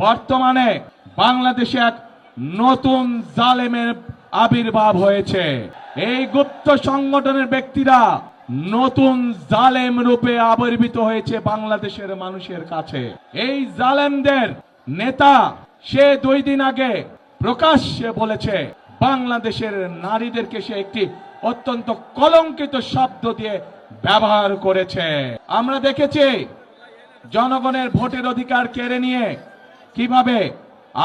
বর্তমানে বাংলাদেশে এক নতুন জালেমের আবির্ভাব হয়েছে। এই গুপ্ত সংগঠনের ব্যক্তিরা নতুন জালেম রূপে আবির্ভূত হয়েছে বাংলাদেশের মানুষের কাছে। এই জালেমদের নেতা সে দুই দিন আগে প্রকাশ্যে বলেছে, বাংলাদেশের নারীদেরকে সে একটি অত্যন্ত কলঙ্কিত শব্দ দিয়ে ব্যবহার করেছে। আমরা দেখেছি, জনগণের ভোটের অধিকার কেড়ে নিয়ে কীভাবে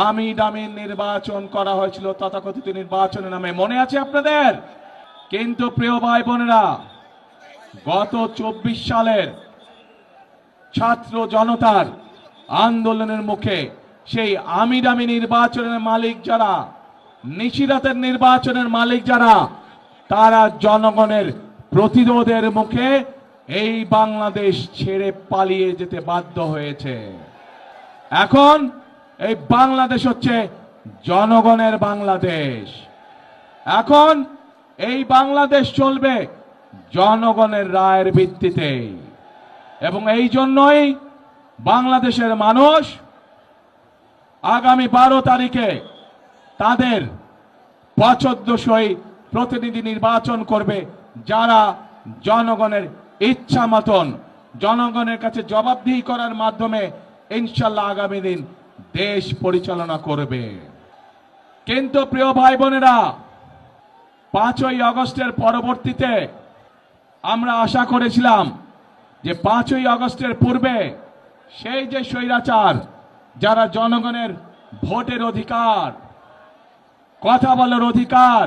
আমি দামির নির্বাচন করা হয়েছিল তথাকথিত নির্বাচনের নামে মনে আছে আপনাদের? কিন্তু প্রিয় ভাই বোনেরা, গত চব্বিশ সালের ছাত্র জনতার আন্দোলনের মুখে সেই আমি দামি নির্বাচনের মালিক যারা, নিশিরাতের নির্বাচনের মালিক যারা, তারা জনগণের প্রতিরোধের মুখে এই বাংলাদেশ ছেড়ে পালিয়ে যেতে বাধ্য হয়েছে। এখন এই বাংলাদেশ হচ্ছে জনগণের বাংলাদেশ। এখন এই বাংলাদেশ চলবে জনগণের রায়ের ভিত্তিতে। এবং এই জন্যই বাংলাদেশের মানুষ আগামী বারো তারিখে তাদের পছন্দসই প্রতিনিধি নির্বাচন করবে যারা জনগণের ইচ্ছা মতন জনগণের কাছে জবাবদিহি করার মাধ্যমে ইনশাল্লাহ আগামী দিন দেশ পরিচালনা করবে। কিন্তু প্রিয় ভাই বোনেরা, পাঁচই আগস্টের পরবর্তীতে আমরা আশা করেছিলাম যে পাঁচই অগস্টের পূর্বে সেই যে স্বৈরাচার, যারা জনগণের ভোটের অধিকার, কথা বলার অধিকার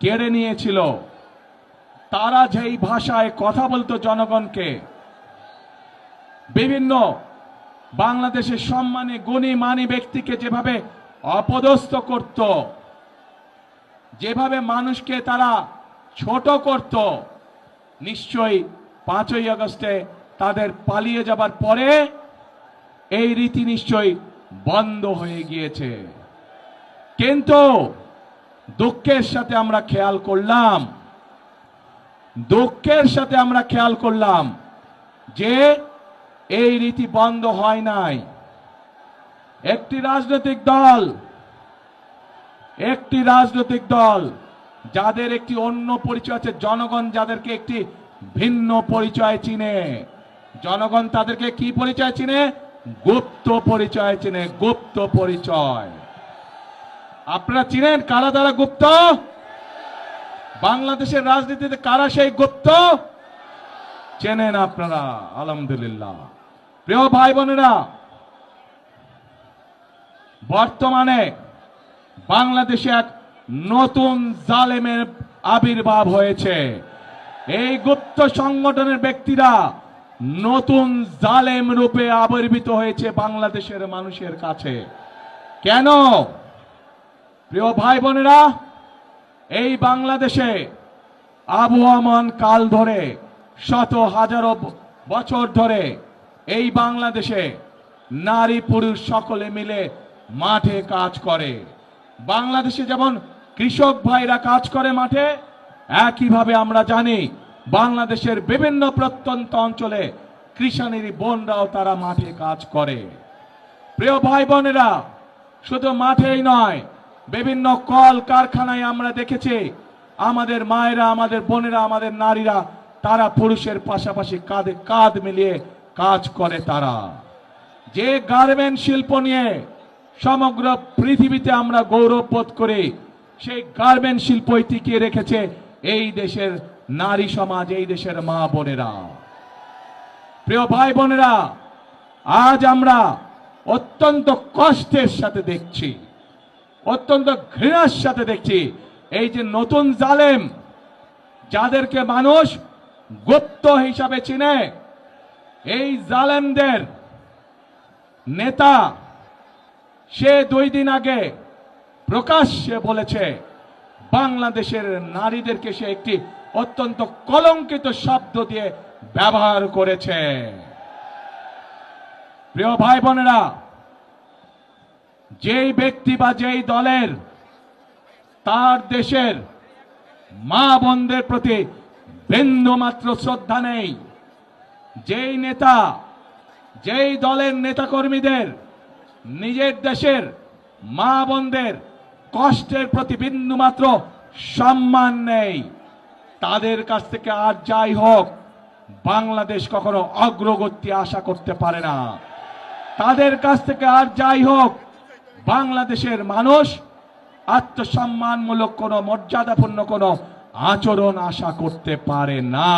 কেড়ে নিয়েছিল, তারা যেই ভাষায় কথা বলতো জনগণকে, বিভিন্ন বাংলাদেশের সম্মানে গুণী মানী ব্যক্তিকে যেভাবে অপদস্থ করত, যেভাবে মানুষকে তারা ছোট করত, নিশ্চয়ই পাঁচই আগস্টে তাদের পালিয়ে যাবার পরে এই রীতি নিশ্চয়ই বন্ধ হয়ে গিয়েছে। কিন্তু দুঃখের সাথে আমরা খেয়াল করলাম, দুঃখের সাথে আমরা খেয়াল করলাম যে এই রীতি বন্ধ হয় নাই। একটি রাজনৈতিক দল, একটি রাজনৈতিক দল, যাদের একটি অন্য পরিচয় আছে, জনগণ যাদেরকে একটি ভিন্ন পরিচয় চিনে। জনগণ তাদেরকে কি পরিচয় চিনে? গুপ্ত পরিচয় চিনে, গুপ্ত পরিচয়। আপনারা চিনেন কারা দ্বারা গুপ্ত? বাংলাদেশের রাজনীতিতে কারা সেই গুপ্ত? চেনেন আপনারা, আলহামদুলিল্লাহ। প্রিয় ভাই বোনেরা, বর্তমানে বাংলাদেশে এক নতুন জালেমের আবির্ভাব হয়েছে। এই গুপ্ত সংগঠনের ব্যক্তিরা নতুন জালেম রূপে আবির্ভূত হয়েছে বাংলাদেশের মানুষের কাছে। কেন? প্রিয় ভাই বোনেরা, এই বাংলাদেশে আবহামান কাল ধরে শত হাজারো বছর ধরে এই বাংলাদেশে নারী পুরুষ সকলে মিলে মাঠে কাজ করে। বাংলাদেশে যেমন কৃষক ভাইরা কাজ করে মাঠে, একইভাবে আমরা জানি বাংলাদেশের বিভিন্ন প্রত্যন্ত অঞ্চলে কৃষানির বোনরাও তারা মাঠে কাজ করে। প্রিয় ভাই বোনেরা শুধু মাঠেই নয়, বিভিন্ন কল কারখানায় আমরা দেখেছি আমাদের মায়েরা, আমাদের বোনেরা, আমাদের নারীরা, তারা পুরুষের পাশাপাশি কাঁধে কাঁধ মিলিয়ে কাজ করে তারা। যে গার্মেন্ট শিল্প নিয়ে সমগ্র পৃথিবীতে আমরা গৌরব বোধ করি, সেই গার্মেন্ট শিল্পই টিকিয়ে রেখেছে এই দেশের নারী সমাজ, এই দেশের মা বোনেরা। প্রিয় ভাই বোনেরা, আজ আমরা অত্যন্ত কষ্টের সাথে দেখছি, অত্যন্ত ঘৃণার সাথে দেখছি, এই যে নতুন জালেম, যাদেরকে মানুষ গুপ্ত হিসাবে চিনে এই জালেমদের নেতা, সে দুই দিন আগে প্রকাশ্যে বলেছে, বাংলাদেশের নারীদেরকে সে একটি অত্যন্ত কলঙ্কিত শব্দ দিয়ে ব্যবহার করেছে। প্রিয় ভাই বোনেরা যেই ব্যক্তি বা যেই দলের, তার দেশের মা বোনদের প্রতি বিন্দু মাত্র শ্রদ্ধা নেই। যেই নেতা, যেই দলের নেতাকর্মীদের, নিজের দেশের মা বোনদের কষ্টের প্রতি বিন্দু মাত্র সম্মান নেই, তাদের কাছ থেকে আর যাই হোক, বাংলাদেশ কখনো অগ্রগতি আশা করতে পারে না। তাদের কাছ থেকে আর যাই হোক, বাংলাদেশের মানুষ আত্মসম্মানমূলক কোনো মর্যাদাপূর্ণ কোনো আচরণ আশা করতে পারে না।